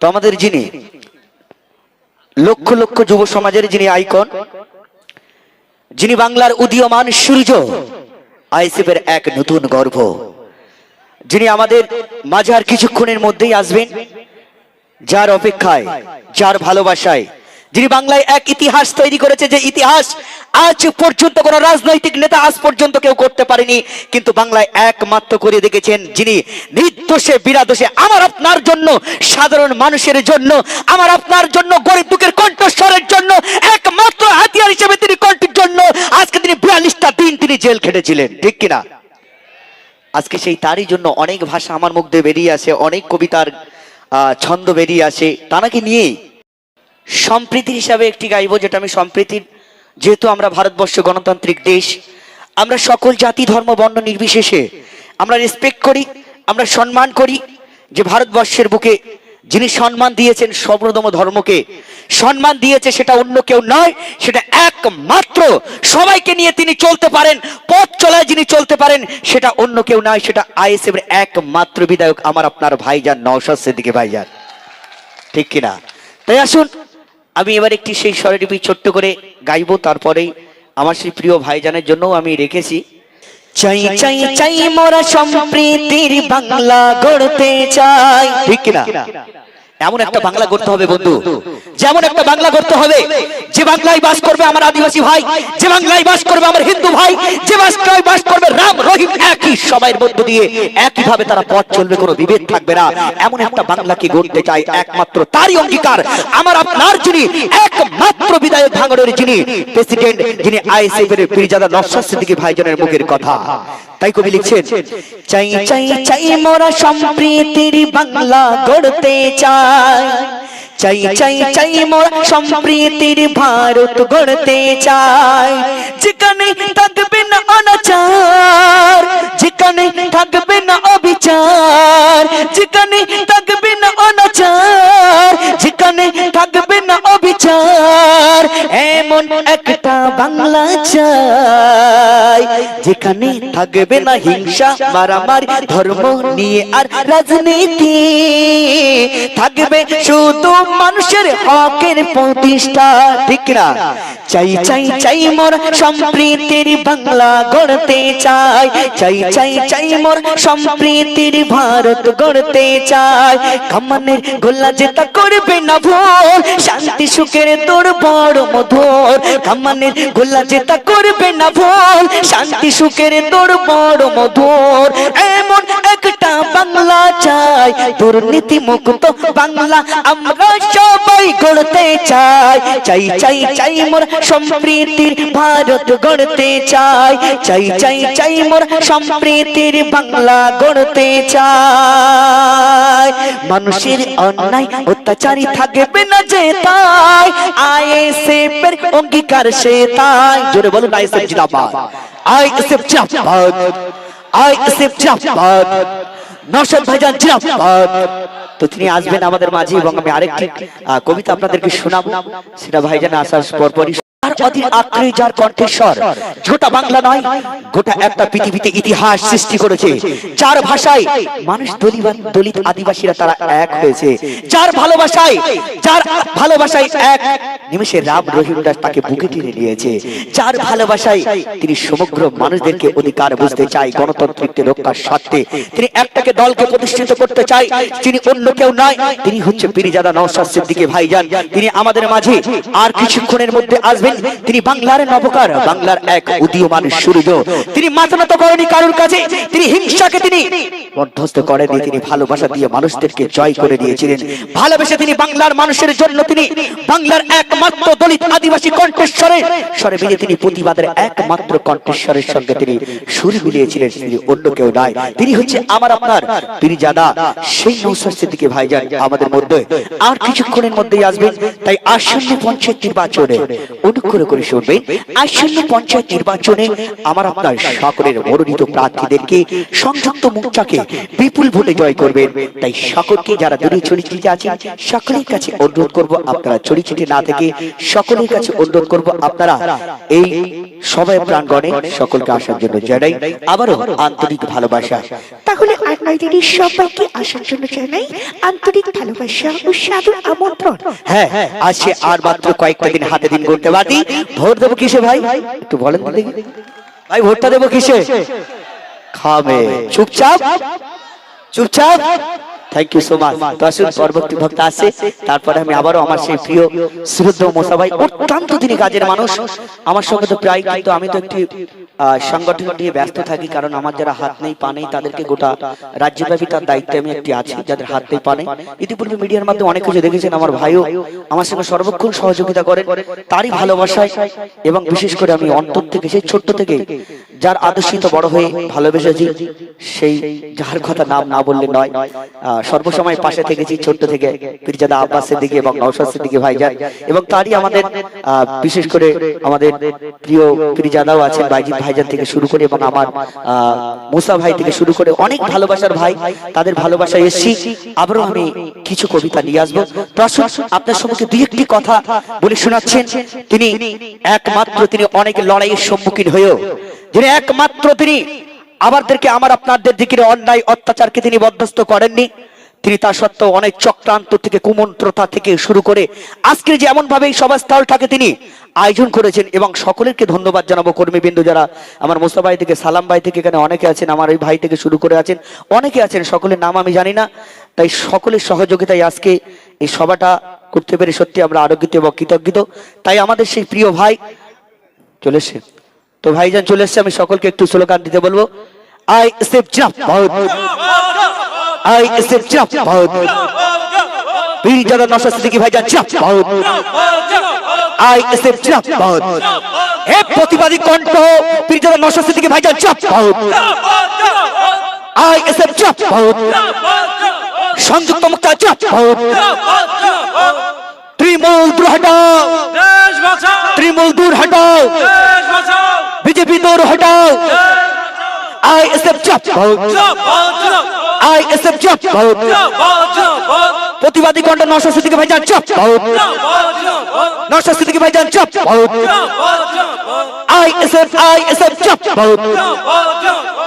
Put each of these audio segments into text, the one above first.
তো আমাদের যিনি লক্ষ লক্ষ যুব সমাজের যিনি আইকন, যিনি বাংলার উদীয়মান সূর্য আইসিএফের এক নতুন গর্ভ। যিনি আমাদের মাঝার কিছুক্ষণের মধ্যেই আসবেন, যার অপেক্ষায়, যার ভালোবাসায় যিনি বাংলায় এক ইতিহাস তৈরি করেছে, যে ইতিহাস আজ পর্যন্ত কোন রাজনৈতিক নেতা আজ পর্যন্ত কেউ করতে পারেনি। কিন্তু বাংলায় একমাত্র করে দেখেছেন যিনি নির্দোষে বিরাদোষে আমার আপনার জন্য, সাধারণ মানুষের জন্য, আমার আপনার জন্য, গরিব দুঃখের কণ্ঠস্বরের জন্য, একমাত্র হাতিয়ার হিসেবে তিনি কণ্ঠের জন্য, আজকে তিনি বিয়াল্লিশটা দিন তিনি জেল খেটেছিলেন, ঠিক কিনা? আজকে সেই তারই জন্য অনেক ভাষা আমার মুখ দিয়ে বেরিয়ে আসে, অনেক কবিতার ছন্দ বেরিয়ে আসে তানাকে নিয়েই সম্প্রীতির হিসাবে একটি গাইব, যেটা আমি সম্প্রীতির, যেহেতু আমরা ভারতবর্ষ গণতান্ত্রিক দেশ, আমরা সকল জাতি, ধর্ম, বর্ণ নির্বিশেষে আমরা রেসপেক্ট করি, আমরা সম্মান করি যে ভারতবর্ষের বুকে যিনি সম্মান দিয়েছেন সর্বতম ধর্মকে, সম্মান দিয়েছে সেটা অন্য কেউ নয়, সেটা একমাত্র সবাইকে নিয়ে তিনি চলতে পারেন, পথ চলায় যিনি চলতে পারেন, সেটা অন্য কেউ নয়, সেটা আইএসএফ এর একমাত্র বিধায়ক আমার আপনার ভাইজান নওশাদ সিদ্দিকী ভাইজান। ঠিক কিনা? তাই আসুন আমি এবার একটি সেই স্বরলিপি ছোট্ট করে গাইবো তারপরেই আমার সেই প্রিয় ভাইজানের জন্য আমি রেখেছি। চাই চাই চাই মোরা সম্প্রীতির বাংলা গড়তে চাই ঠিক কিনা? এমন একটা বাংলা করতে হবে বন্ধু। যেমন একটা বাংলা করতে হবে। যে বাংলায় বাস করবে আমার আদিবাসী ভাই যে বাংলায় বাস করবে আমার হিন্দু ভাই যে বাংলায় বাস করবে রাম রহিম একই সবাইয়ের মধ্য দিয়ে একই ভাবে তারা পথ চলবে, কোনো বিভেদ থাকবে না। এমন একটা বাংলাকে গড়তে চাই একমাত্র তারই অঙ্গীকার আমার আপনার যিনি, একমাত্র বিধায়ক ভাঙড়ের যিনি, প্রেসিডেন্ট যিনি আইএসএফ এর পীরজাদা নরসাদ সিদ্দিকী ভাইজানের মুখের কথা। তাই কবি লিখছেন, চাই চাই চাই মোরা সম্প্রীতির বাংলা গড়তে চাই। চাই চাই চাই মোরা সম্প্রীতির ভারত গড়তে চাই। যেখানে থাকবে না অনাচার যেখানে থাকবে না অবিচার, যেখানে থাকবে না অনাচার, যেখানে থাকবে না অবিচার, এমন একটা বাংলা চাই যেখানে থাকবে না হিংসা, মারামারি, ধর্ম নিয়ে আর রাজনীতি। থাকবে শুধু মানুষের হকের প্রতিষ্ঠা, ঠিক না? চাই চাই চাই মোর সম্প্রীতির বাংলা গড়তে চাই। চাই চাই চাই মোর সম্প্রীতির ভারত গড়তে চাই। কামানের গোল্লা যেটা করবে না ভোর, শান্তি, সুখের তোর বড় মধুর। কামানের গোল্লা যেটা করবে না ভোর, শান্তি সুখের তোর বড় মধুর, এমন একটা বাংলা চাই। দুর্নীতি মুক্ত বাংলা আমরা সবাই গড়তে চাই। চাই চাই চাই মোর সম্প্রীতির ভারত গড়তে চাই। চাই চাই চাই মোর সম্প্রীতির বাংলা গড়তে চাই। মানুষের অন্যায় অত্যাচারী থাকবে না যে তাই। আইএসএফ এর অঙ্গীকার সে তাই। জোরে বলুন আইএসএফ জিন্দাবাদ। আইএসএফ জিন্দাবাদ আইএসএফ জিন্দাবাদ নশাদ ভাইজান জিন্দাবাদ তো তিনি আসবেন আমাদের মাঝে এবং আমি আরেকটি কবিতা আপনাদেরকে শোনাবো। সেটা ভাইজান আসার পরপরই নয়, গোটা একটা পৃথিবীতে তিনি সমগ্র মানুষদেরকে অধিকার বুঝতে রক্ষার স্বার্থে। তিনি একটাকে দলকে প্রতিষ্ঠিত করতে চায় তিনি অন্য কেউ নয়, তিনি হচ্ছে পিরিজাদা নওশাদ ভাইজান। তিনি আমাদের মাঝে আর কিছুক্ষণের মধ্যে আসবেন তিনি বাংলার নবকার, বাংলার এক উদীয়মান সূর্য তিনি মাথা নত করেনি কারোর কাছে, তিনি হিংসাকে তিনি মধ্যস্থ করেনি তিনি ভালোবাসা দিয়ে মানুষদেরকে জয় করে দিয়েছিলেন। ভালোবেসে তিনি বাংলার মানুষের জন্য তিনি বাংলার একমাত্র দলিত আদিবাসী কণ্ঠেশ্বরে, স্বরে মিলিয়ে তিনি প্রতিবাদের একমাত্র কণ্ঠেশ্বরের সঙ্গে তিনি সুর মিলিয়েছিলেন, তিনি অন্য কেউ নয়। তিনি হচ্ছে আমার আপনার তিনি জানা সেই নৌসার সিদ্দিকে ভাইজান আমাদের মধ্যে। আর কিছুক্ষণের মধ্যেই আসবেন, তাই আসন্ন পঞ্চায়েত নির্বাচনে উনি করে করে শুনবেন আসন্ন পঞ্চায়েত নির্বাচনে আমার আপনার সকলের মনোনীত প্রার্থীদেরকে সংযুক্ত মুখটাকে বিপুল ভোটে জয় করবেন তাই সকলকে যারা দূরে ছড়িয়ে আছেন সকলের কাছে অনুরোধ করব আপনারা ছড়ি ছিটে না থেকে সকলের কাছে অনুরোধ করব আপনারা এই সবাই প্রাঙ্গণে সকলকে আসার জন্য জানাই। আবারও আন্তরিক ভালোবাসা। তাহলে আর নয় দেরি সবাইকে আসার জন্য জানাই আন্তরিক ভালোবাসা ও সাদর আমন্ত্রণ। হ্যাঁ আছে আর মাত্র কয়েকটা দিন হাতে দিন করতে পারি ভোট দেবো কিসে ভাই? একটু বলেন তো দেখি। ভাই ভোটটা দেবো কিসে? খাবে। চুপচাপ? চুপচাপ? থ্যাংক ইউ সো মাচ তো আসুন পরবর্তী ভক্ত আসে তারপরে আমি আবারও আমার সেই প্রিয় শ্রদ্ধ মোসা ভাই অত্যন্ত তিনি কাজের মানুষ। আমার সঙ্গে তো প্রায় কিন্তু আমি তো একটি সংগঠন নিয়ে ব্যস্ত থাকি কারণ আমার যারা হাত নেই পা নেই তাদেরকে গোটা রাজ্যব্যাপী তার দায়িত্বে আমি একটি আছি যাদের হাত নেই পা নেই। ইতিপূর্বে মিডিয়ার মাধ্যমে অনেক কিছু দেখেছেন আমার ভাইও আমার সঙ্গে সর্বক্ষণ সহযোগিতা করেন তারই ভালোবাসায় এবং বিশেষ করে আমি অন্তর থেকে সেই ছোট্ট থেকে যার আদর্শিত বড় হয়ে ভালোবেসেছি সেই যার কথা নাম না বললে নয়। সর্বসময় পাশে থেকেছি ছোট্ট থেকে পীরজাদা আব্বাসের দিকে এবং নওশাদ দিকে ভাইজান এবং তারই আমাদের বিশেষ করে আমাদের প্রিয় পীরজাদাও আছেন বাইজিৎ ভাইজান থেকে শুরু করে এবং আমার মুসা ভাই থেকে শুরু করে অনেক ভালোবাসার ভাই তাদের ভালোবাসায় এসেছি। আবারও আমি কিছু কবিতা নিয়ে আসব। আসুন আপনার সম্মুখে দুই একটি কথা বলে শোনাচ্ছেন। তিনি একমাত্র তিনি অনেক লড়াইয়ের সম্মুখীন হয়েও। যিনি একমাত্র তিনি আমাদেরকে আমার আপনাদের দিকে অন্যায় অত্যাচারকে তিনি বরদাস্ত করেননি। তিনি তা সত্ত্বেও অনেক চক্রান্ত থেকে, কুমন্ত্রতা থেকে শুরু করে আজকের যে এমন ভাবে এই সভাস্থলটাকে তিনি আয়োজন করেছেন এবং সকলেরকে ধন্যবাদ জানাব কর্মীবৃন্দ যারা আমার মোস্তা ভাই থেকে, সালাম ভাই থেকে এখানে অনেকে আছেন, আমার ওই ভাই থেকে শুরু করে আছেন, অনেকে আছেন, সকলের নাম আমি জানি না, তাই সকলের সহযোগিতায় আজকে এই সভাটা করতে পেরে সত্যি আমরা আরোগ্যিত এবং কৃতজ্ঞিত তাই আমাদের সেই প্রিয় ভাই চলেছে তো ভাইজান চলে এসছে আমি সকলকে একটু স্লোগান দিতে বলব। আই সেফ জাপ বহুত আই সেফ জাপ বহুত বীর জাদা নশা সিদ্দিকী ভাইজান জাপ বহুত আই সেফ জাপ বহুত হে প্রতিবাদী কণ্ঠ বীর জাদা নশা সিদ্দিকী ভাইজান জাপ বহুত আই সেফ জাপ বহুত সংযুক্ত মুক্তা জাপ বহুত তৃণমূল দূর হটাও। দেশ বাঁচাও। তৃণমূল দূর হটাও। দেশ বাঁচাও। বিজেপি দূর হটাও। আই এসএফ জাপ বহুত জিন্দাবাদ আই এসএফ জাপ বহুত জিন্দাবাদ জিন্দাবাদ প্রতিবাদী কণ্ঠ নশো সিদ্দিকী ভাইজান চাপ নশো সিদ্দিকী ভাইজান চাপ বহুত জিন্দাবাদ জিন্দাবাদ আই এসএফ আই এসএফ চাপ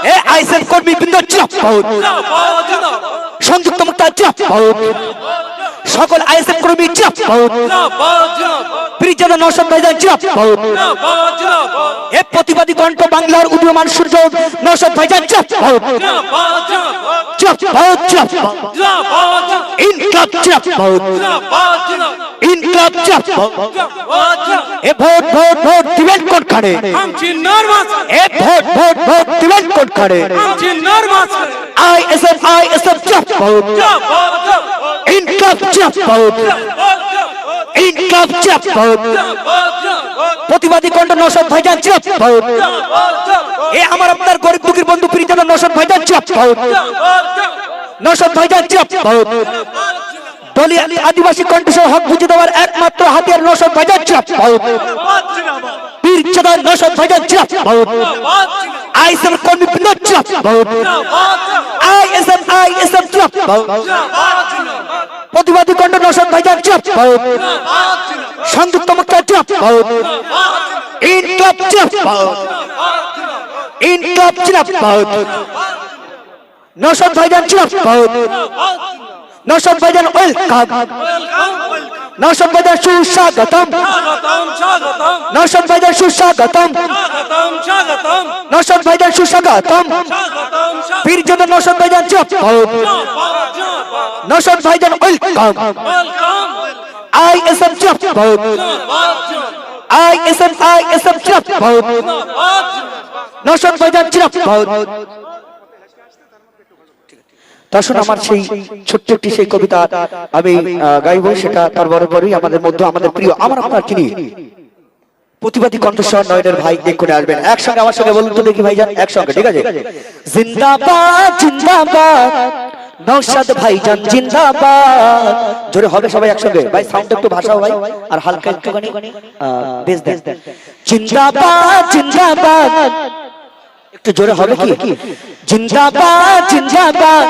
এ আইএসএফ কর্মী বৃন্দ চাপ সংযুক্ত মুক্তা চাপ সকল আইএসএফ কর্মী জিরাফাউদ ব্রিগেড নৌসদ ভাইজান জিরাফাউদ এ প্রতিবাদী কণ্ঠ বাংলার উদীয়মান সূর্য নৌসদ ভাইজান জিরাফাউদ চুপ জিরাফাউদ ইনকাব জিরাফাউদ ইনকাব জিরাফাউদ এ ভোট ভোট ভোট দিবেন কোন খাড়ে এ ভোট ভোট ভোট দিবেন কোন খাড়ে আইএসএফ আইএসএফ জিরাফাউদ চুপ ইনকাম প্রতিবাদী কণ্ঠ নসদ ভাইজান এ আমার আপনার গরিব দুঃখীর বন্ধু প্রীতম নসদ ভাইজান চাপাও ভাইজান আদিবাসী কণ্ঠসহ হক বুঝে দেওয়ার একমাত্র হাতিয়ার নসদ ভাইজান চাপ বীর কর্মী পিন্ড আইএসএম আইএসএম চাপাও প্রতিবাদী কণ্ঠ নসন ভাইজান চুপ। সংযুক্ত মুক্তা চুপ। ইনকলাব চুপ। ইনকলাব চিরাপ নসন ভাইজান চিরাপ নসন ভাইজান ওয়েলকাম। নসন ভাইজান সুস্বাগতম। নসন ভাইজান সুস্বাগতম। নসন ভাইজান সুস্বাগতম। ফির জন্য নসন ভাইজান চুপ। নশন ভাইজান, welcome. I S M chop I S M, I S M chop নশন ভাইজান চিরাপ দর্শন, আমার সেই ছোট্ট একটি সেই কবিতা আমি গাইব, সেটা তার বরাবরই আমাদের মধ্যে, আমাদের প্রিয়, আমার আপনার চিনি প্রতিবাদী কণ্ঠস্বর নয়নের ভাই দেখুন আসবেন। একসঙ্গে আমার সঙ্গে বলুন তো দেখি ভাইজান, একসঙ্গে, ঠিক আছে? জিন্দাবাদ জিন্দাবাদ। নৌসাদ ভাইজান জিন্দাবাদ। জোরে হবে সবাই একসঙ্গে। ভাই সাউন্ড একটু ভাষাও ভাই, আর হালকা একটুখানি বেশ দেন। জিন্দাবাদ জিন্দাবাদ। একটু জোরে হবে কি? জিন্দাবাদ জিন্দাবাদ।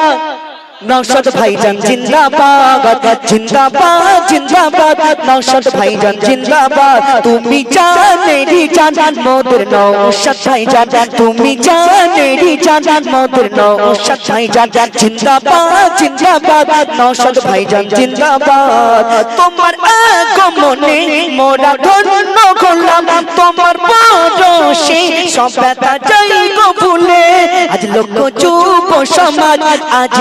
নৌসাদ ভাইজান জিন্দাবাদ জিন্দাবাদ জিন্দাবাদ নৌসাদ ভাইজান জিন্দাবাদ। তুমি জানেরি জান, মোদের নৌসাদ ভাইজান, তুমি জানেরি জান, মোদের নৌসাদ ভাইজান। জিন্দাবাদ জিন্দাবাদ নৌসাদ ভাইজান জিন্দাবাদ। তোমার আগমনে মোরা ধন্য করলাম তোমার পরশে সব ব্যথা যাই ভুলে। আজ লোক যুব সমাজ, আজ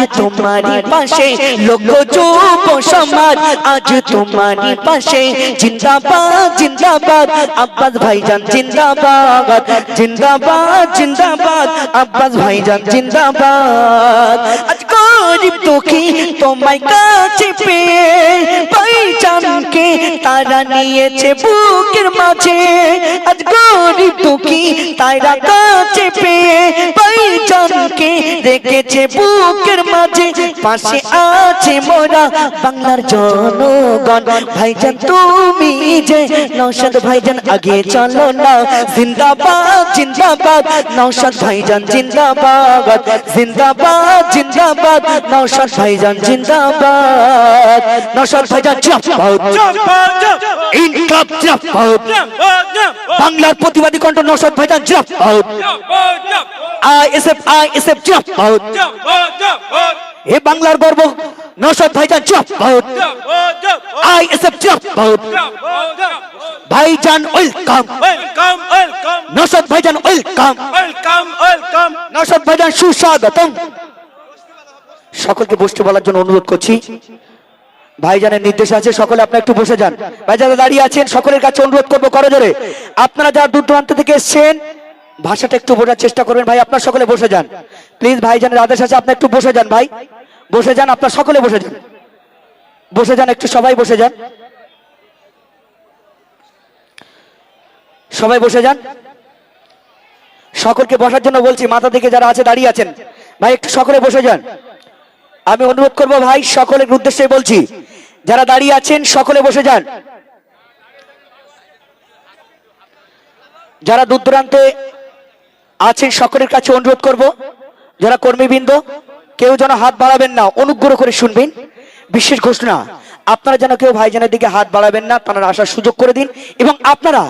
তোমারই পাশে লোক যুব সমাজ আজ তোমারই পাশে। জিন্দাবাদ জিন্দাবাদ আব্বাস ভাইজান জিন্দাবাদ। জিন্দাবাদ জিন্দাবাদ আব্বাস ভাইজান জিন্দাবাদ। আজ গরিব দুঃখী তোমায় কাছে পেয়ে ভাইজানকে তারা নিয়েছে বুকের মাঝে। আজ গরিব দুঃখী তারা কাছে পেয়ে ভাইজানকে রেখেছে বুকের মাঝে। পাশে আছে মোরা বাংলার জনগণ। ভাইজান তুমি যে নৌসাদ ভাইজান আগে চলো না। জিন্দাবাদ জিন্দাবাদ নৌসাদ ভাইজান জিন্দাবাদ। জিন্দাবাদ জিন্দাবাদ নৌসাদ ভাইজান জিন্দাবাদ। নৌসাদ ভাইজান জিন্দাবাদ। বাংলার প্রতিবাদী কণ্ঠ নৌসাদ ভাইজান জিন্দাবাদ। আইএসএফ আইএসএফ জিন্দাবাদ। এ বাংলার গর্ব নৌসাদ ভাইজান আইএসএফ জিন্দাবাদ ভাইজান ওয়েলকাম। Welcome, welcome, নৌসাদ ভাইজান ওয়েলকাম। welcome, welcome. নৌসাদ ভাইজান সুস্বাগতম। সকলকে বসতে বলার জন্য অনুরোধ করছি। ভাইজানের নির্দেশ আছে সকলে আপনারা একটু বসে যান। ভাই যারা দাঁড়িয়ে আছেন সকলের কাছে অনুরোধ করব করো জোরে আপনারা যারা দূর দূরান্ত থেকে এসছেন ভাষাটা একটু বোঝার চেষ্টা করবেন। ভাই, আপনার সকলে বসে যান। প্লিজ ভাইজানের আদেশ আছে, আপনি একটু বসে যান, ভাই। বসে যান, আপনার সকলে বসে যান। বসে যান, একটু সবাই বসে যান। সবাই বসে যান। সকলকে বসার জন্য বলছি, মাথা থেকে যারা আছে, দাঁড়িয়ে আছেন। ভাই, একটু সকলে বসে যান। আমি অনুরোধ করব, ভাই, সকলের উদ্দেশ্যে বলছি, যারা দাঁড়িয়ে আছেন, সকলে বসে যান। যারা দূর দূরান্তে আছেন সকলের কাছে অনুরোধ করব, যারা কর্মীবৃন্দ, কেউ যেন হাত বাড়াবেন না, অনুগ্রহ করে শুনবেন। বিশেষ ঘোষণা, আপনারা যেন কেউ ভাইজানের দিকে হাত বাড়াবেন না, তারা আসার সুযোগ করে দিন। এবং আপনারা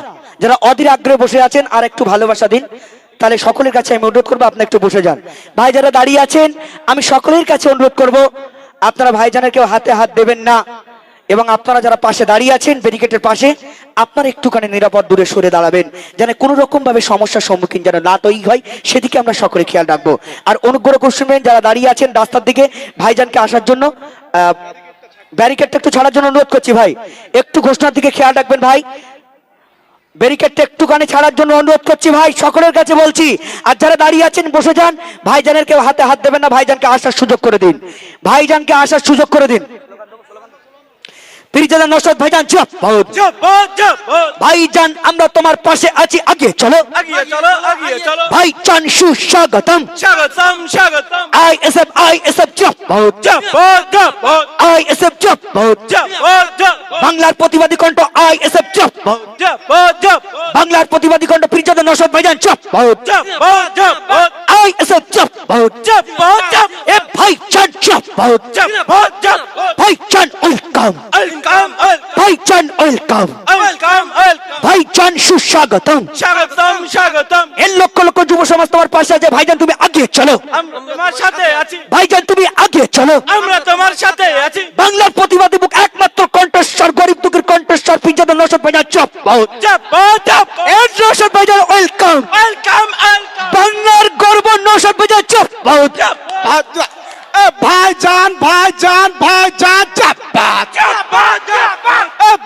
যারা অধীর আগ্রহে বসে আছেন, আর একটু ভালোবাসা দিন, তাহলে সকলের কাছে আমি অনুরোধ করব, আপনি একটু বসে যান। ভাই যারা দাঁড়িয়ে আছেন, আমি সকলের কাছে অনুরোধ করব, আপনারা ভাইজানের কেউ হাতে হাত দেবেন না। এবং আপনারা যারা পাশে দাঁড়িয়ে আছেন ব্যারিকেটের পাশে, আপনারা একটুখানি নিরাপদ দূরে সরে দাঁড়াবেন, যেন কোনো রকম ভাবে সমস্যার সম্মুখীন যেন না তৈরি হয়। সেদিকে আমরা সকলে খেয়াল রাখব। আর অনুগ্রহ করে শুনবেন, যারা দাঁড়িয়ে আছেন রাস্তার দিকে, ভাইজানকে আসার জন্য ব্যারিকেডটা একটু ছাড়ার জন্য অনুরোধ করছি ভাই। একটু ঘোষণার দিকে খেয়াল রাখবেন ভাই। ব্যারিকেডটা একটুখানি ছাড়ার জন্য অনুরোধ করছি ভাই, সকলের কাছে বলছি। আর যারা দাঁড়িয়ে আছেন, বসে যান। ভাইজানের কেউ হাতে হাত দেবেন না, ভাইজানকে আসার সুযোগ করে দিন। ভাইজানকে আসার সুযোগ করে দিন। পিরিজাদা নসরত ভাইজান চুপ. ভাইজান আমরা তোমার পাশে আছি। আগে চলো। ভাইজান সুস্বাগতম। স্বাগতম স্বাগতম। I S F I S F চুপ আই এস এফ চুপ বাংলার প্রতিবাদী কণ্ঠ আই এস এফ চুপ বাংলার প্রতিবাদী কণ্ঠ পিরিজাদা নসরত ভাইজান চুপ। আই এস এফ চুপ জবত ভাইজান ওয়েলকাম। ভাইজান ওয়েলকাম। ভাইজান সুস্বাগতম। স্বাগতম স্বাগতম। এ লক্ষ লক্ষ যুব সমাজ তোমার পাশে আছে। ভাইজান তুমি আগে চলো। তোমার সাথে আছি। ভাইজান তুমি আগে চলো। আমরা তোমার সাথে আছি। বাংলার প্রতিবাদী বুক একমাত্র কণ্ঠস্বর গরিব দুঃখের কণ্ঠস্বর পিজাদা নসদ ভাইজান চপ এর নসদ ভাইজান ওয়েলকাম। ওয়েলকাম বাংলার গর্ব নসদ ভাইজান চপ ভাইজান ভাইজান ভাইজান জবত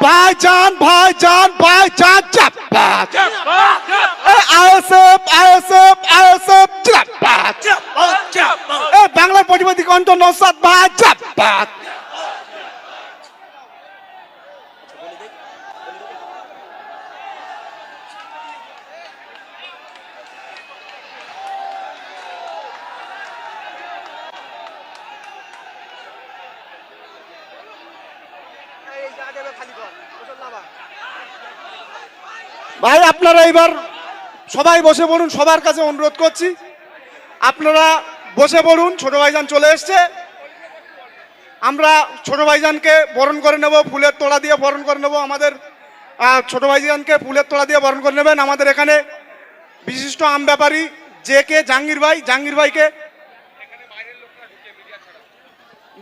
ভাইজান ভাইজান ভাইজান চাপ্পাত জবত জবত আইএসএফ আইএসএফ আইএসএফ চাপ্পাত জবত জবত বাংলার প্রতিবাদী কণ্ঠ নসাদ ভাই চাপ্পাত ভাই, আপনারা এবার সবাই বসে পড়ুন সবার কাছে অনুরোধ করছি। আপনারা বসে পড়ুন ছোট ভাইজান চলে এসছে। আমরা ছোট ভাইজানকে বরণ করে নেব, ফুলের তোড়া দিয়ে বরণ করে নেব। আমাদের ছোট ভাইজানকে ফুলের তোড়া দিয়ে বরণ করে নেবেন। আমাদের এখানে বিশিষ্ট আম ব্যাপারী, জে কে জাহাঙ্গীর ভাই। জাহাঙ্গীর ভাইকে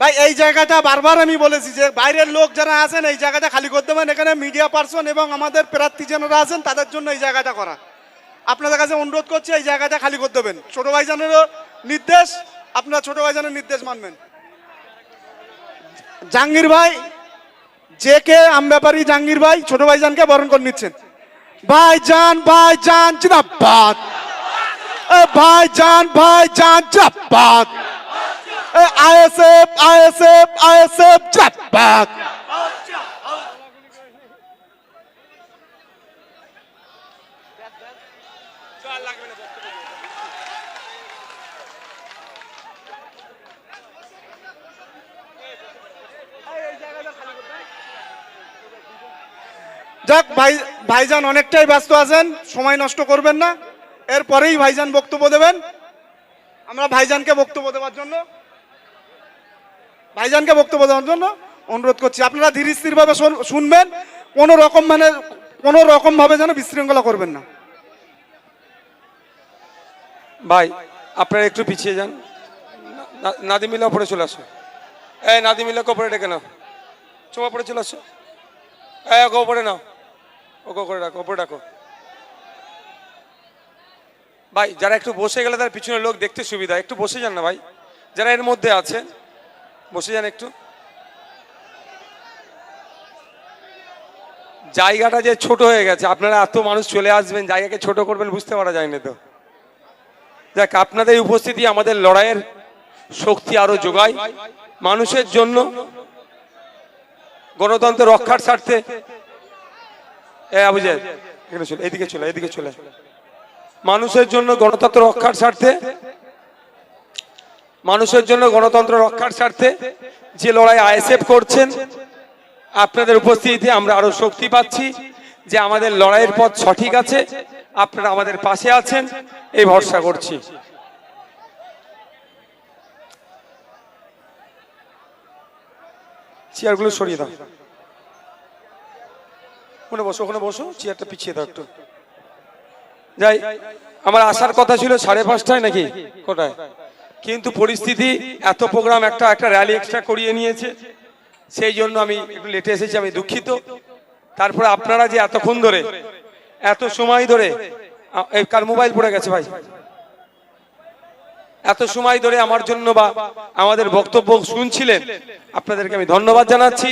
ভাই, এই জায়গাটা বারবার আমি বলেছি যে বাইরের লোক যারা আছেন, এই জায়গাটা খালি করতে দেবেন এখানে মিডিয়া পার্সন এবং আমাদের প্রার্থী যারা আছেন, তাদের জন্য এই জায়গাটা করা। আপনাদের কাছে অনুরোধ করছি, এই জায়গাটা খালি করতে দেবেন ছোট ভাইজানেরও নির্দেশ, আপনারা ছোট ভাইজানের নির্দেশ মানবেন। জাহাঙ্গীর ভাই, যে কে আম ব্যাপারী জাহাঙ্গীর ভাই, ছোট ভাইজানকে বরণ করে নিচ্ছেন। ভাইজান ভাইজান, জিন্দাবাদ। এ ভাইজান ভাইজান, জিন্দাবাদ। এ যাক, ভাই ভাইজান অনেকটাই ব্যস্ত আছেন, সময় নষ্ট করবেন না। এরপরেই ভাইজান বক্তব্য দেবেন। আমরা ভাইজানকে বক্তব্য দেওয়ার জন্য ভাইজানকে বক্তব্য দেওয়ার জন্য অনুরোধ করছি। আপনারা ধীর স্থির ভাবে শুনবেন, কোনো রকম মানে কোনো রকম ভাবে যেন বিশৃঙ্খলা করবেন না। ভাই, আপনারা একটু পিছিয়ে যান। না- নাদিমিল্লা ওপরে চলে আসো। এই নাদিমিল্লাকে ওপরে ডেকে নাও। চোমা পরে চলে আসো। এই ওকে ওপরে নাও। ওকে ওপরে ডাকো ওপরে ডাকো ভাই, যারা একটু বসে গেলে তার পিছনে লোক দেখতে সুবিধা। একটু বসে যান না ভাই। যারা এর মধ্যে আছে বসে যান একটু। জায়গাটা যে ছোট হয়ে গেছে, আপনারা এত মানুষ চলে আসবেন, জায়গাকে ছোট করবেন বুঝতে পারা যায় না তো। যাক, আপনাদের উপস্থিতি আমাদের লড়াইয়ের শক্তি আরও যোগায়। মানুষের জন্য গণতন্ত্র রক্ষার স্বার্থে। এখানে চলে, এদিকে চলে এদিকে চলে। মানুষের জন্য গণতন্ত্র রক্ষার স্বার্থে মানুষের জন্য গণতন্ত্র রক্ষার স্বার্থে যে লড়াই আইএসএফ করছেন, আপনাদের উপস্থিতিতে আমরা আরও শক্তি পাচ্ছি যে আমাদের লড়াইয়ের পথ সঠিক আছে, আপনারা আমাদের পাশে আছেন, এই ভরসা করছি। চেয়ারগুলো সরিয়ে দাও। ওখানে বসো ওখানে বসো, চেয়ারটা পিছিয়ে দাও একটু। যাই, আমার আসার কথা ছিল সাড়ে পাঁচটায় নাকি? কোটায় কিন্তু পরিস্থিতি, এত প্রোগ্রাম একটা একটা র্যালি এক্সট্রা করিয়ে নিয়েছে। সেই জন্য আমি একটু লেটে এসেছি, আমি দুঃখিত। তারপরে আপনারা যে এতক্ষণ ধরে, এত সময় ধরে কার মোবাইল পড়ে গেছে ভাই? এত সময় ধরে আমার জন্য বা আমাদের বক্তব্য শুনছিলেন, আপনাদেরকে আমি ধন্যবাদ জানাচ্ছি।